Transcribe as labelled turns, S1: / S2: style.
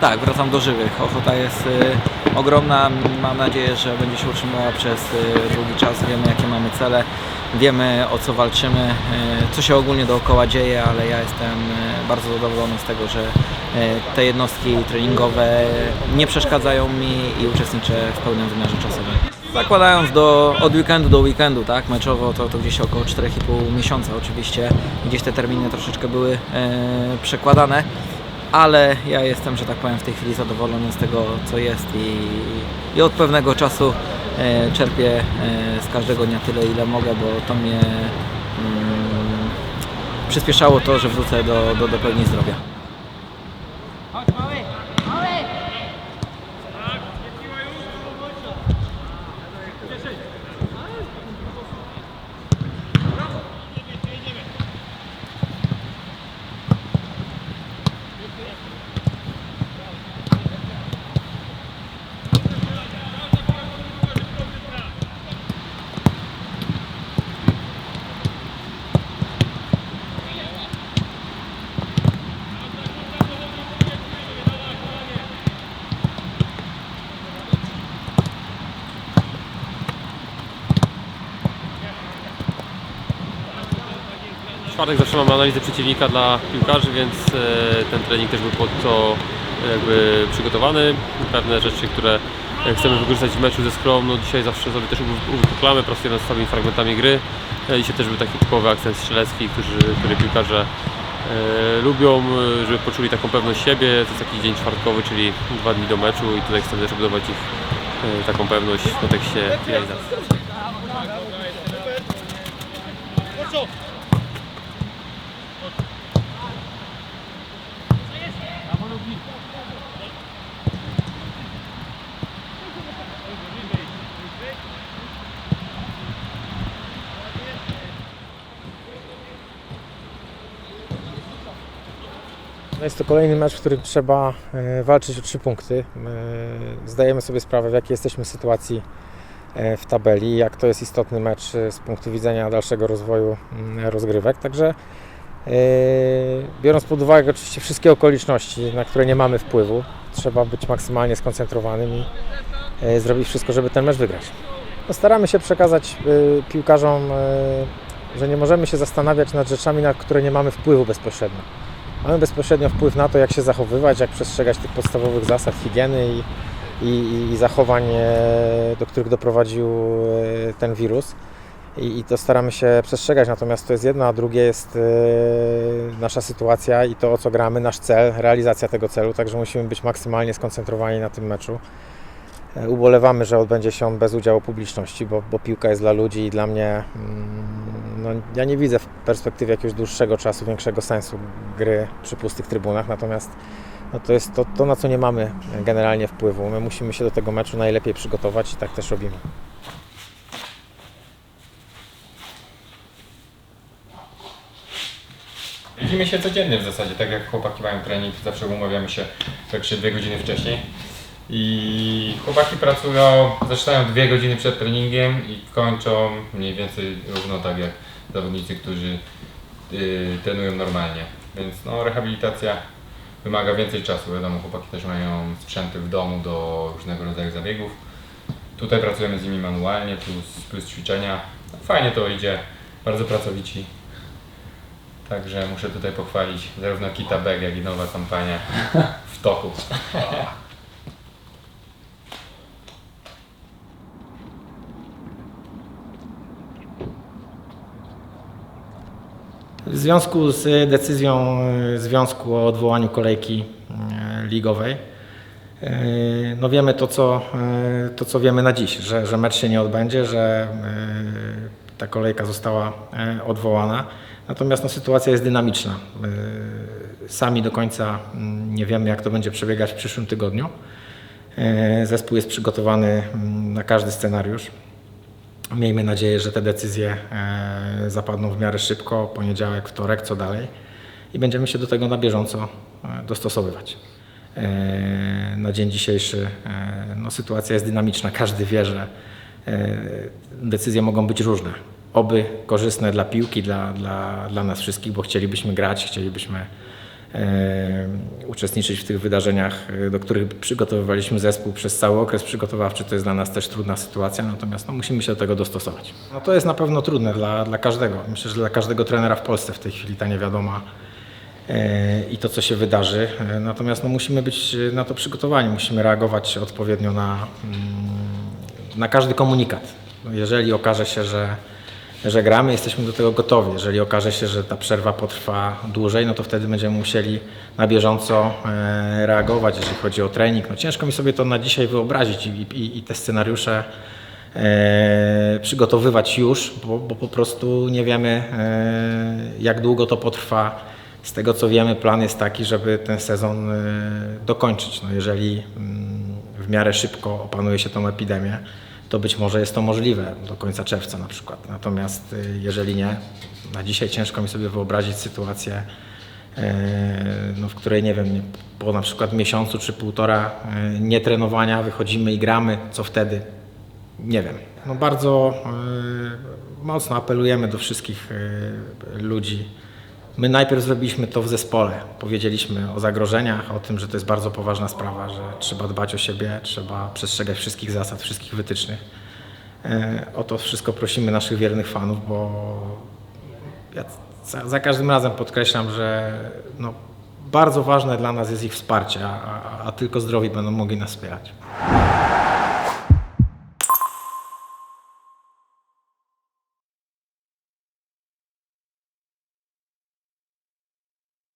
S1: Tak, wracam do żywych. Ochota jest y, ogromna. Mam nadzieję, że będzie się utrzymała przez y, długi czas. Wiemy, jakie mamy cele, wiemy, o co walczymy, y, co się ogólnie dookoła dzieje, ale ja jestem y, bardzo zadowolony z tego, że y, te jednostki treningowe nie przeszkadzają mi i uczestniczę w pełnym wymiarze czasowym. Zakładając do, od weekendu do weekendu, tak, meczowo to, to gdzieś około 4,5 miesiąca oczywiście. Gdzieś te terminy troszeczkę były e, przekładane, ale ja jestem, że tak powiem, w tej chwili zadowolony z tego, co jest i, i od pewnego czasu e, czerpię e, z każdego dnia tyle, ile mogę, bo to mnie mm, przyspieszało to, że wrócę do, do, do pełni zdrowia.
S2: Czwartek zawsze analizę przeciwnika dla piłkarzy, więc e, ten trening też był pod to jakby przygotowany. Pewne rzeczy, które e, chcemy wykorzystać w meczu ze Skrą, no dzisiaj zawsze sobie też uwy- uwypuklamy, pracujemy nad stałymi fragmentami gry. E, Dzisiaj też był taki typowy akcent strzelecki, który, który piłkarze lubią, żeby poczuli taką pewność siebie. To jest taki dzień czwartkowy, czyli dwa dni do meczu i tutaj chcemy też budować ich taką pewność w kontekście finalizacji.
S3: Jest to kolejny mecz, w którym trzeba e, walczyć o trzy punkty. E, Zdajemy sobie sprawę, w jakiej jesteśmy sytuacji e, w tabeli, jak to jest istotny mecz z punktu widzenia dalszego rozwoju mm, rozgrywek. Także biorąc pod uwagę oczywiście wszystkie okoliczności, na które nie mamy wpływu, trzeba być maksymalnie skoncentrowanym i zrobić wszystko, żeby ten mecz wygrać. No staramy się przekazać piłkarzom, że nie możemy się zastanawiać nad rzeczami, na które nie mamy wpływu bezpośrednio. Mamy bezpośrednio wpływ na to, jak się zachowywać, jak przestrzegać tych podstawowych zasad higieny i, i, i zachowań, do których doprowadził e, ten wirus. I, I to staramy się przestrzegać, natomiast to jest jedno, a drugie jest e, nasza sytuacja i to, o co gramy, nasz cel, realizacja tego celu, także musimy być maksymalnie skoncentrowani na tym meczu. E, Ubolewamy, że odbędzie się on bez udziału publiczności, bo, bo piłka jest dla ludzi i dla mnie. mm, No, ja nie widzę w perspektywie jakiegoś dłuższego czasu większego sensu gry przy pustych trybunach, natomiast no to jest to, to, na co nie mamy generalnie wpływu. My musimy się do tego meczu najlepiej przygotować i tak też robimy.
S4: Widzimy się codziennie w zasadzie, tak jak chłopaki mają trening, zawsze umawiamy się czy dwie godziny wcześniej. I chłopaki pracują, zaczynają dwie godziny przed treningiem i kończą mniej więcej równo tak jak zawodnicy, którzy yy, trenują normalnie. Więc no, rehabilitacja wymaga więcej czasu. Wiadomo, chłopaki też mają sprzęty w domu do różnego rodzaju zabiegów. Tutaj pracujemy z nimi manualnie, plus, plus ćwiczenia. Fajnie to idzie, bardzo pracowici. Także muszę tutaj pochwalić zarówno Kita Beg, jak i nowa kampania w toku.
S3: W związku z decyzją e, Związku o odwołaniu kolejki e, ligowej, e, no wiemy to co, e, to, co wiemy na dziś, że, że mecz się nie odbędzie, że e, ta kolejka została e, odwołana. Natomiast no, sytuacja jest dynamiczna. E, Sami do końca mm, nie wiemy, jak to będzie przebiegać w przyszłym tygodniu. E, Zespół jest przygotowany mm, na każdy scenariusz. Miejmy nadzieję, że te decyzje e, zapadną w miarę szybko, poniedziałek, wtorek, co dalej i będziemy się do tego na bieżąco e, dostosowywać. E, Na dzień dzisiejszy no, sytuacja jest dynamiczna, każdy wie, że decyzje mogą być różne. Oby korzystne dla piłki, dla, dla, dla nas wszystkich, bo chcielibyśmy grać, chcielibyśmy uczestniczyć w tych wydarzeniach, e, do których przygotowywaliśmy zespół przez cały okres przygotowawczy. To jest dla nas też trudna sytuacja, natomiast no, musimy się do tego dostosować. No, to jest na pewno trudne dla, dla każdego. Myślę, że dla każdego trenera w Polsce w tej chwili ta niewiadoma e, i to, co się wydarzy. E, Natomiast no, musimy być e, na to przygotowani, musimy reagować odpowiednio na, mm, na każdy komunikat. No, Jeżeli okaże się, że, że gramy, jesteśmy do tego gotowi. Jeżeli okaże się, że ta przerwa potrwa dłużej, no to wtedy będziemy musieli na bieżąco e, reagować, jeżeli chodzi o trening. No, ciężko mi sobie to na dzisiaj wyobrazić i, i, i te scenariusze e, przygotowywać już, bo, bo po prostu nie wiemy, e, jak długo to potrwa. Z tego co wiemy, plan jest taki, żeby ten sezon dokończyć. No, jeżeli mm, w miarę szybko opanuje się tą epidemię, to być może jest to możliwe do końca czerwca na przykład. Natomiast y, jeżeli nie, na dzisiaj ciężko mi sobie wyobrazić sytuację, e, no, w której nie wiem, po na przykład miesiącu czy półtora e, nietrenowania wychodzimy i gramy, co wtedy? Nie wiem. No bardzo mocno apelujemy do wszystkich ludzi. My najpierw zrobiliśmy to w zespole. Powiedzieliśmy o zagrożeniach, o tym, że to jest bardzo poważna sprawa, że trzeba dbać o siebie, trzeba przestrzegać wszystkich zasad, wszystkich wytycznych. E, O to wszystko prosimy naszych wiernych fanów, bo ja za, każdym razem podkreślam, że no, bardzo ważne dla nas jest ich wsparcie, a, a tylko zdrowi będą mogli nas wspierać.